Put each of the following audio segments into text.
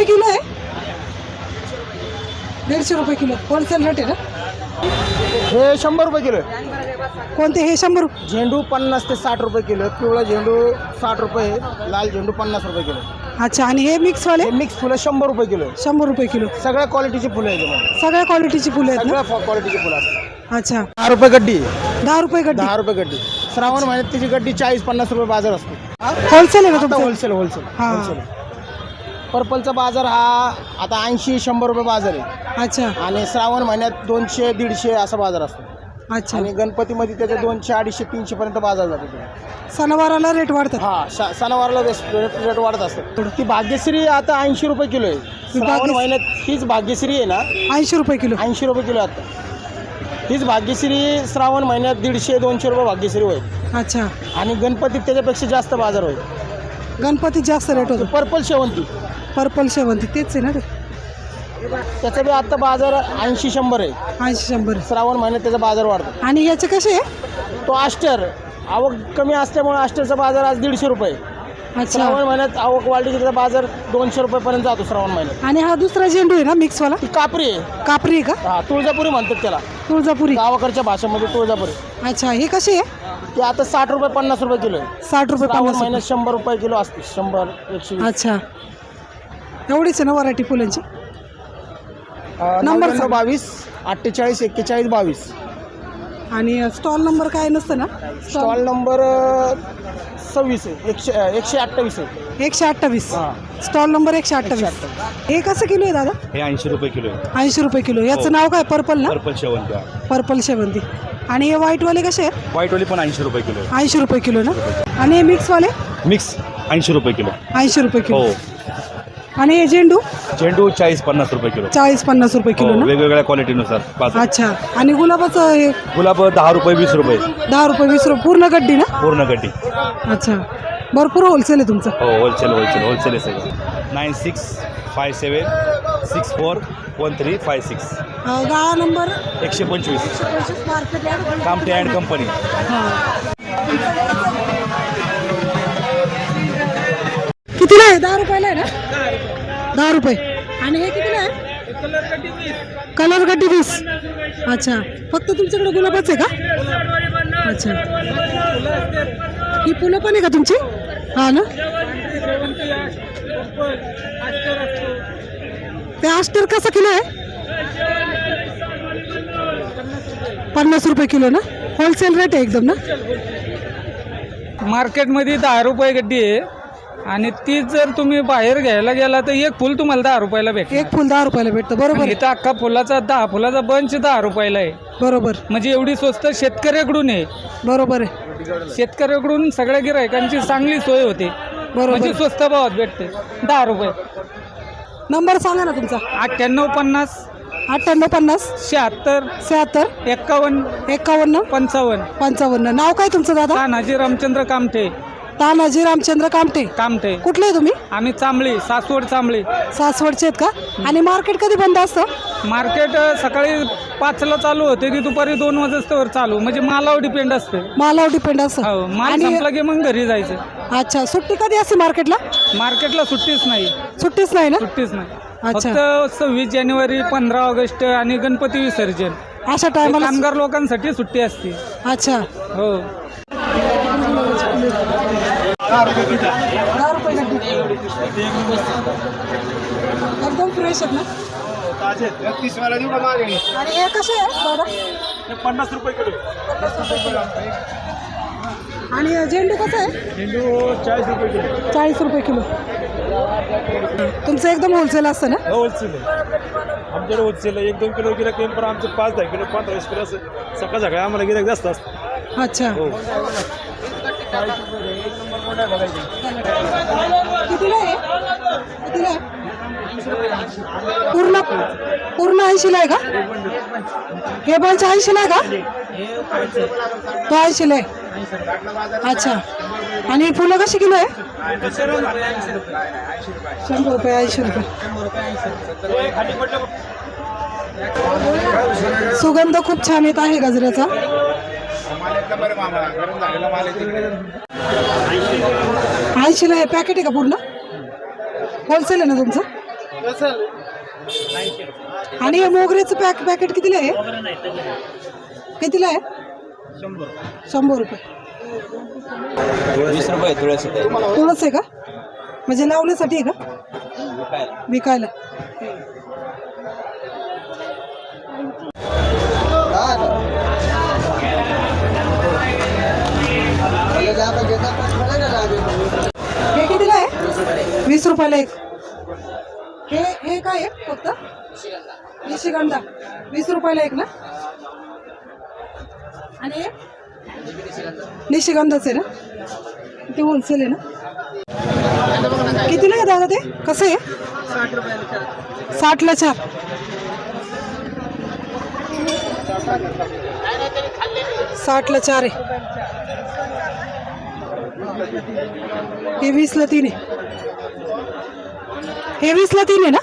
कशी किलो आहे. दीडशे रुपये किलो. होलसेल रेट आहे ना? हे शंभर रुपये किलो कोणते? हे शंभर रुपये. झेंडू पन्नास ते साठ रुपये किलो. पिवळा झेंडू साठ रुपये. लाल झेंडू पन्नास रुपये किलो. अच्छा आणि हे मिक्सवाले हे मिक्स फुलं शंभर रुपये किलो. शंभर रुपये किलो. सगळ्या क्वालिटीची फुलं आहे त्यामध्ये सगळ्या क्वालिटीची फुलं आहेत सगळ्या क्वालिटीची फुलं असतात अच्छा. दहा रुपये गड्डी आहे. दहा रुपये गड्डी. दहा रुपये गड्डी. श्रावण महिन्यात त्याची गड्डी चाळीस पन्नास रुपये बाजार असतो. होलसेल आहे होलसेल होलसेल हा. होलसेल पर्पलचा बाजार हा आता ऐंशी शंभर रुपये बाजार आहे. अच्छा. आणि श्रावण महिन्यात दोनशे दीडशे असा बाजार असतो. अच्छा. आणि गणपतीमध्ये त्याचे दोनशे अडीचशे तीनशे पर्यंत बाजार जातो तो. सणावाराला रेट वाढतात. हा श- सणावाराला रेस- रेट रेट वाढत असतं ती भाग्यश्री आता ऐंशी रुपये किलो आहे. श्रावण भाग्यश्री- महिन्यात हीच भाग्यश्री आहे ना? ऐंशी रुपये किलो. ऐंशी रुपये किलो आहे आता. हीच भाग्यश्री श्रावण महिन्यात दीडशे दोनशे रुपये भाग्यश्री होईल अच्छा. आणि गणपतीत त्याच्यापेक्षा जास्त बाजार होईल गणपतीत जास्त रेट होतो. पर्पल शेवंती. पर्पल शेवंती तेच आहे ना ते त्याचा बी आता बाजार ऐंशी शंभर आहे. ऐंशी शंभर श्रावण महिन्यात त्याचा बाजार वाढतो. आणि याचे कसे आहे? तो आष्टर आवक कमी असल्यामुळे आष्टरचा बाजार आज दीडशे रुपये अच्छा. श्रावण महिन्यात आवक वाढली की त्याचा बाजार दोनशे रुपयेपर्यंत जातो श्रावण महिन्यात. आणि हा दुसरा झेंडू आहे ना मिक्सवाला? ती कापरी आहे. कापरी आहे का? हा तुळजापुरी म्हणतात त्याला. तुळजापुरी. गावाकडच्या भाषेमध्ये तुळजापुरी. अच्छा हे कशी आहे? ते आता साठ रुपये पन्नास रुपये किलो आहे. साठ रुपये श्रावण पन्नास महिन्यात शंभर रुपये किलो असते. शंभर एकशे. वीस. अच्छा. एवढीच आहे ना व्हरायटी फुलांची? नंबर सांग. बावीस अठ्ठेचाळीस एक्केचाळीस बावीस. आणि स्टॉल नंबर काय नसतं ना? स्टॉल नंबर अं, सव्वीस आहे. एकशे अं, एकशे अठ्ठावीस आहे. एकशे अठ्ठावीस. हां. स्टॉल नंबर एकशे अठ्ठावीस. हे कसं किलो आहे दादा? हे ऐंशी रुपये किलो आहे. ऐंशी रुपये किलो. याचं हो. नाव काय? पर्पल ना? पर्पल शेवंत्या पर्पल शेवंती. आणि हे व्हाईटवाले कसे आहेत? व्हाईटवाली पण ऐंशी रुपये किलो आहे. ऐंशी रुपये किलो ना? आणि हे मिक्सवाले मिक्स ऐंशी रुपये किलो. ऐंशी रुपये हो. किलो आणि हे झेंडू? झेंडू चाळीस पन्नास रुपये किलो. चाळीस पन्नास रुपये हो किलो ना? वेगवेगळ्या क्वालिटीनुसार पाच अच्छा. आणि गुलाबाचं हे? गुलाब दहा रुपये वीस रुपये. दहा रुपये वीस रुपये. पूर्ण गड्डी ना? पूर्ण गड्डी. अच्छा. भरपूर होलसेल आहे तुमचं. हो होलसेल होलसेल होलसेल आहे सगळं. Nine six five seven six four one three five six अं, गाळा नंबर? एकशे पंचवीस. Kamte and company. कितीला आहे? दहा रुपयाला आहे ना? दहा रुपये. आणि हे कितीला आहे? कलर गड्डी वीस. अच्छा. फक्त तुमच्याकडे गुलाबच आहे का? अच्छा. ही फुलं पण आहे का तुमची? हा ना? ते आस्टर कसं किलो आहे? पन्नास रुपये किलो ना? होलसेल रेट आहे एकदम ना? मार्केटमध्ये दहा रुपये गड्डी आहे. आणि तीच जर तुम्ही बाहेर घ्यायला गेला तर एक फुल तुम्हाला दहा रुपयाला भेटेल एक फुल दहा रुपयाला भेटतं बरोबर आहे. इथं अख्खा फुलाचा दहा फुलाचा बंच दहा रुपयाला आहे. बरोबर. म्हणजे एवढी स्वस्त शेतकऱ्याकडून आहे. बरोबर आहे. शेतकऱ्याकडून सगळ्या गिरायकांची चांगली सोय होते. बरोबर. म्हणजे स्वस्त भावात भेटते. दहा रुपये. नंबर सांगा ना तुमचा. अठ्ठ्याण्णव पन्नास अठ्ठ्याण्णव पन्नास शहात्तर शहात्तर एक्कावन्न एकावन्न पंचावन्न. पंचावन्न. नाव काय तुमचं दादा? तानाजी रामचंद्र कामठे. तानाजी रामचंद्र कामटे. कामठे कुठले आहे तुम्ही? आम्ही चांबळी सासवड चांबळी सासवडचे आहेत का? आणि मार्केट कधी बंद असतं? मार्केट अ, सकाळी पाचला चालू होते ती दुपारी दोन वाजतावर चालू. म्हणजे मालावर डिपेंड असते. मालावर डिपेंड असतं. हो माल आणि संपला की मग घरी जायचं. अच्छा सुट्टी कधी असते मार्केटला? मार्केटला सुट्टीच नाही. सुट्टीच नाही ना? सुट्टीच नाही. अच्छा. फक्त सव्वीस जानेवारी पंधरा ऑगस्ट आणि गणपती विसर्जन. अशा हे टायमाला कामगार लोकांसाठी सुट्टी असते. अच्छा. हो. दहा रुपये गड्डी. एकदम फ्रेश आहेत ना? आणि हे कसे आहे दादा पन्नास रुपये किलो. आणि झेंडू कसं आहे झेंडू चाळीस रुपये किलो. चाळीस रुपये किलो तुमचं एकदम होलसेल असतं ना? होलसेल आमच्याकडे होलसेल एक दोन किलो गिराक येईल पण आमचं पाच दहा किलो पंधरा वीस किलो असं. सकाळ सकाळी आम्हाला गिराक जास्त असतं. अच्छा. हो. कितीला आहे? कितीला आहे? पूर्ण पूर्ण ऐंशीला आहे का? हे बंच ऐंशीला आहे का? तो ऐंशीला आहे. अच्छा. आणि फुलं कशी किलो आहे? शंभर रुपये ऐंशी रुपये. सुगंध खूप छान येत आहे गजऱ्याचा. ऐंशीला हे पॅकेट आहे का पूर्ण? होलसेल आहे ना तुमचं? आणि हे मोगऱ्याचं पॅक पॅकेट कितीला आहे? कितीला आहे? शंभर रुपये. वीस रुपये तुळस तुळस आहे का? म्हणजे लावण्यासाठी आहे का? विकायला. हे कितीला आहे? वीस रुपयाला एक. हे हे काय आहे फक्त? निशिगंधा. वीस रुपयाला एक ना? आणि निशिगंधाच आहे ना? ते होलसेल आहे ना? कितीला आहे दादा ते? कसं आहे? साठला चार. साठला चार आहे. हे वीसला तीन आहे. हे वीसला तीन आहे ना?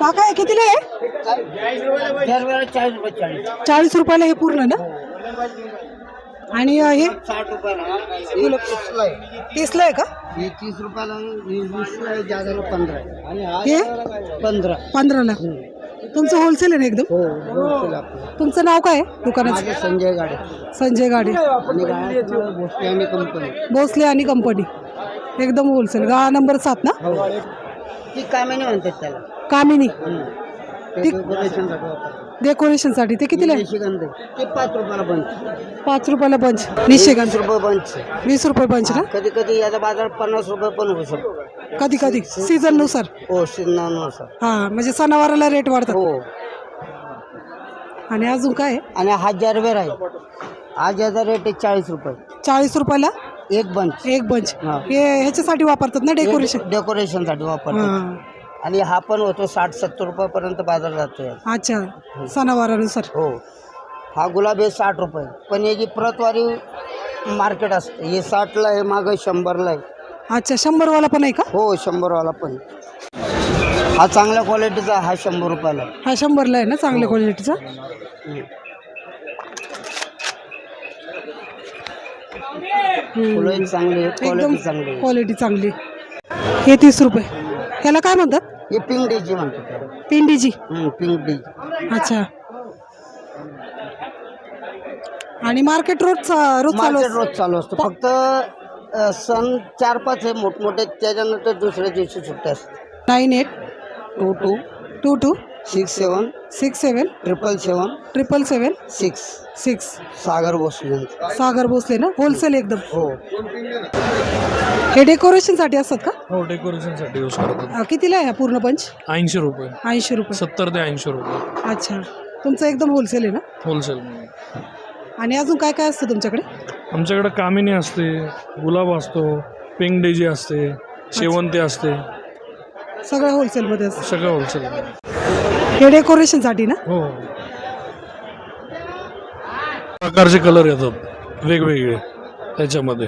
काका हे कितीला आहे? चाळीस रुपयाला हे पूर्ण ना? आणि हे? तीसला आहे का? ये तीस रुपयाला वीसला आहे, पंधरा आहे. आणि हा हे पंधरा पंधराला तुमचं होलसेल आहे ना एकदम? हो होलसेल आपलं. तुमचं नाव काय आहे दुकानाचं? माझे संजय गाडे. संजय गाडे. आणि भोसले आणि कंपनी भोसले आणि कंपनी एकदम होलसेल गाळा नंबर सात ना? हो. ती कामेने म्हणतात त्याला. कामिनी. हम्म. ते डेकोरेशनसाठी ते कितीला आहे? निशिगंध ते पाच रुपयाला बंच पाच रुपयाला वीस रुपये बंच वीस रुपये पंच ना? कधी कधी याचा बाजार पन्नास रुपये पण होऊ शकतो. कधी कधी? सीझननुसार. हो सिन्नानुसार हा म्हणजे सणावाराला रेट वाढतात. हो. आणि अजून काय? आहे? आणि हा जरवेर आहे. आज याचा रेट आहे चाळीस रुपये. चाळीस रुपयाला? एक बंच एक बंच हा. हे ह्याच्यासाठी वापरतात ना डेकोरेशन डेकोरेशनसाठी वापरतात. हा. आणि हा पण होतो साठ सत्तर रुपयापर्यंत बाजार जातोय अच्छा सणावारानुसार. हो. हा गुलाब आहे साठ रुपये. पण याची प्रतवारी मार्केट असते हे साठला आहे मागं शंभरला आहे. अच्छा शंभरवाला पण आहे का? हो शंभरवाला पण. हा चांगल्या क्वालिटीचा हा शंभर रुपयाला आहे. हा शंभरला आहे ना चांगल्या क्वालिटीचा. हम्म. फुलं चांगली आहे एकदम क्वालिटी चांगली आहे क्वालिटी चांगली. हे तीस रुपये. ह्याला काय म्हणतात? हे म्हणतात. त्याला. पिंडीची हम्म, पिंक डेची अच्छा. आणि मार्केट रोज रोज चालू मार्केट असतं. रोज चालू असतो. फक्त अ, सण चार पाच आहे मोठमोठे त्याच्यानंतर दुसऱ्या दिवशी सुट्टी असते nine eight two two. Two two. Six seven six seven triple seven triple seven six. Six. Sagar Bhosale. Sagar Bhosale ना? होलसेल एकदम. हो. हे डेकोरेशनसाठी असतात का? हो डेकोरेशनसाठी यूज करतात. अं, कितीला आहे हा पूर्ण पंच? ऐंशी रुपये. ऐंशी रुपये. सत्तर ते ऐंशी रुपये. अच्छा. तुमचं एकदम होलसेल आहे ना? होलसेल. आणि अजून काय काय असतं तुमच्याकडे? आमच्याकडे कामिनी असते गुलाब असतो पिंक डेजी असते शेवंती असते. सगळं होलसेलमध्ये असतं. सगळं होलसेल हे डेकोरेशनसाठी ना? हो. प्रकारचे कलर येतात. वेगवेगळे. त्याच्यामध्ये.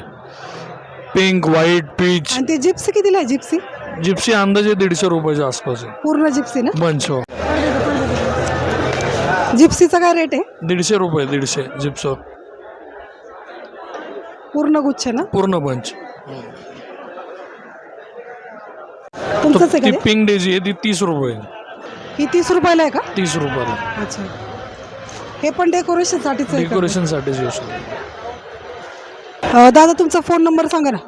पिंक व्हाईट पीच आणि ते जिप्सी कितीला आहे जिप्सी जिप्सी अंदाजे दीडशे रुपयाच्या आसपास आहे. पूर्ण जिप्सी ना? बंच हो. जिप्सीचा काय रेट आहे? दीडशे रुपये दीडशे जिप्स पूर्ण गुच्छ ना? पूर्ण बंच तुमचंच आहे ती का ते? पिंक डेजी आहे ती तीस रुपये ही तीस रुपयाला आहे का? तीस रुपयाला. अच्छा. हे पण डेकोरेशनसाठीच आहे का? यूज अं, दादा तुमचा फोन नंबर सांगा ना.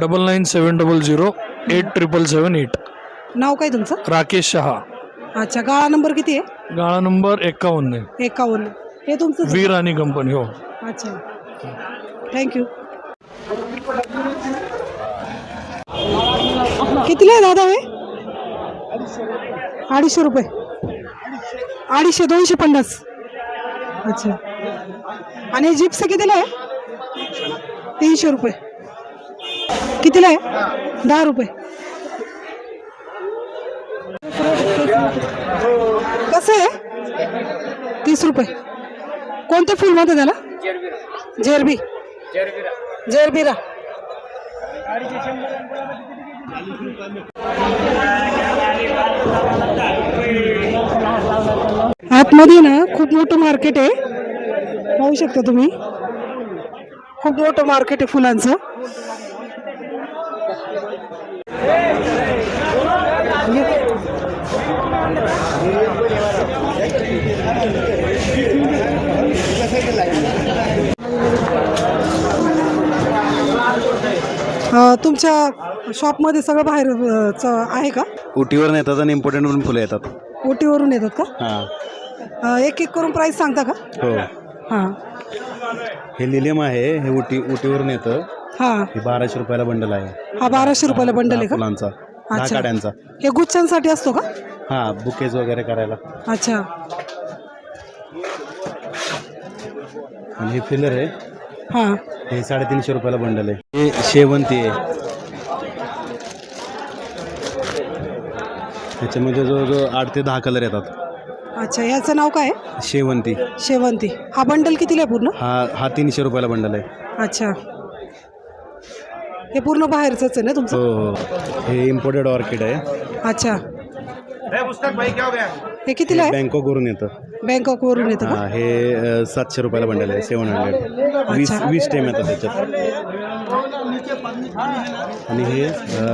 Double nine seven double zero eight triple seven eight. नाव काय तुमचं? राकेश शहा. अच्छा गाळा नंबर किती आहे? गाळा नंबर एकावन्न एकावन्न. हे तुमचं वीर आणि कंपनी हो. अच्छा. थँक्यू कितीला आहे दादा हे? अडीचशे रुपये. अडीचशे दोनशे पन्नास. अच्छा. आणि जिप्स कितीला आहे? तीनशे रुपये. कितीला आहे? दहा रुपये. कसं आहे? तीस रुपये. कोणतं फुल म्हणतं त्याला जेरबी जेरबीरा आतमध्ये ना खूप मोठं मार्केट आहे. पाहू शकता तुम्ही. खूप मोठं मार्केट आहे फुलांचं. तुमच्या शॉपमध्ये सगळं बाहेर आहे का? उटीवर नेतात आणि इम्पॉर्टंट पण फुलं येतात. ओटीवरून येतात का? हां. अं, एक एक करून प्राईस सांगता का? हो. हां. हे लिलियम आहे हे उटी उटीवरून येतं. हां. हे बाराशे रुपयाला बंडल आहे. हा बाराशे रुपयाला बंडल आहे दहा का? फुलांचा. दहा अच्छा. काड्यांचा. हे गुच्छांसाठी असतो का? हां बुकेज वगैरे करायला. अच्छा. आणि हे फिलर आहे. हां. हे साडेतीनशे रुपयाला बंडल आहे. हे शेवंती आहे. त्याच्यामध्ये जो जो आठ ते दहा कलर येतात. अच्छा ह्याचं नाव काय? आहे शेवंती. शेवंती. हा बंडल कितीला आहे पूर्ण? हा हा तीनशे रुपयाला बंडल आहे. अच्छा. हे पूर्ण बाहेरचंच आहे ना हो तुमचं? हो हे. इम्पोर्टेड ऑर्किड आहे. अच्छा. हे कितीला आहे? बँकॉकवरून येतं. बँकॉक वरून येतं का? हा हे अ, सातशे रुपयाला बंडल आहे सेवन हंड्रेड वीस. वीस टेम येतात त्याच्यात. आणि हे अ,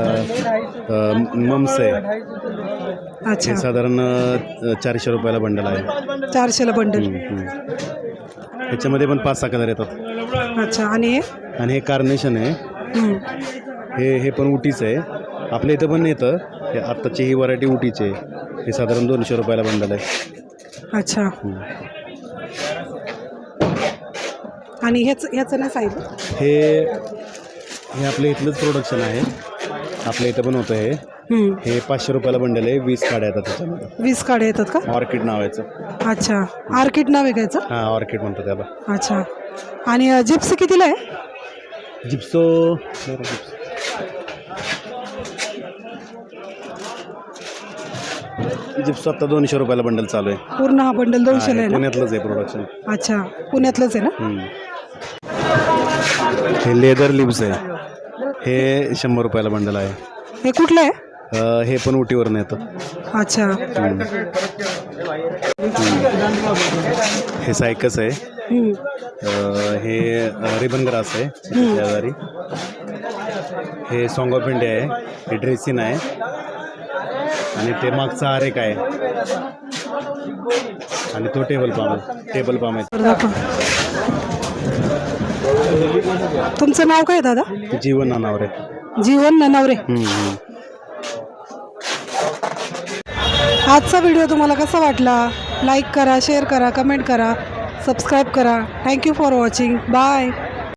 अ, मम्स आहे. अच्छा. हे साधारण अ, चारशे रुपयाला बंडल आहे. चारशेला बंडल हम्म, हम्म. ह्याच्यामध्ये पण पाच सहा कलर येतात. अच्छा आणि हे? आणि हे कार्नेशन आहे. हम्म. हे हे पण उटीचं आहे. आपल्या इथं पण येतं. हे आत्ताची ही व्हरायटी उटीची आहे. हे साधारण दोनशे रुपयाला बंडल आहे. अच्छा. आणि हेच ह्याचं नाही सांगितलं हे हे आपल्या इथलंच प्रोडक्शन आहे. आपल्या इथं पण होतं हे. हम्म. हे पाचशे रुपयाला बंडल आहे. वीस काड्या येतात त्याच्यामध्ये. वीस काढे येतात का? ऑर्किड नावाचं अच्छा. आर्किड नाव आहे का याचं? हां ऑर्किड म्हणतात त्याला. अच्छा. आणि अ, जिप्सी कितीला आहे? जिप्सो जिप्सो. आत्ता दोनशे रुपयाला बंडल चालू आहे. पूर्ण हा बंडल दोनशेला आहे ना? पुण्यातलंच आहे प्रोडक्शन अच्छा पुण्यातलंच आहे ना? हे लेदर लिव्स आहे. हे शंभर रुपयाला बंडल आहे. हे कुठलं आहे? अ, हे पण उटीवरून येतं. अच्छा. हे सायकस आहे. हम्म. अ, हे रिबन ग्रास आहे शेजारी हे सॉंग ऑफ इंडिया आहे. हे ड्रेसिन आहे. आणि ते मागचा एक आहे. आणि तो टेबल पाम आहे. टेबल पाम आहे. तुमचं नाव काय दादा? जीवन नानावर आहे जीवन ननावरे. आजचा व्हिडिओ तुम्हाला कसा वाटला? लाईक करा शेअर करा कमेंट करा सबस्क्राईब करा. Thank you for watching bye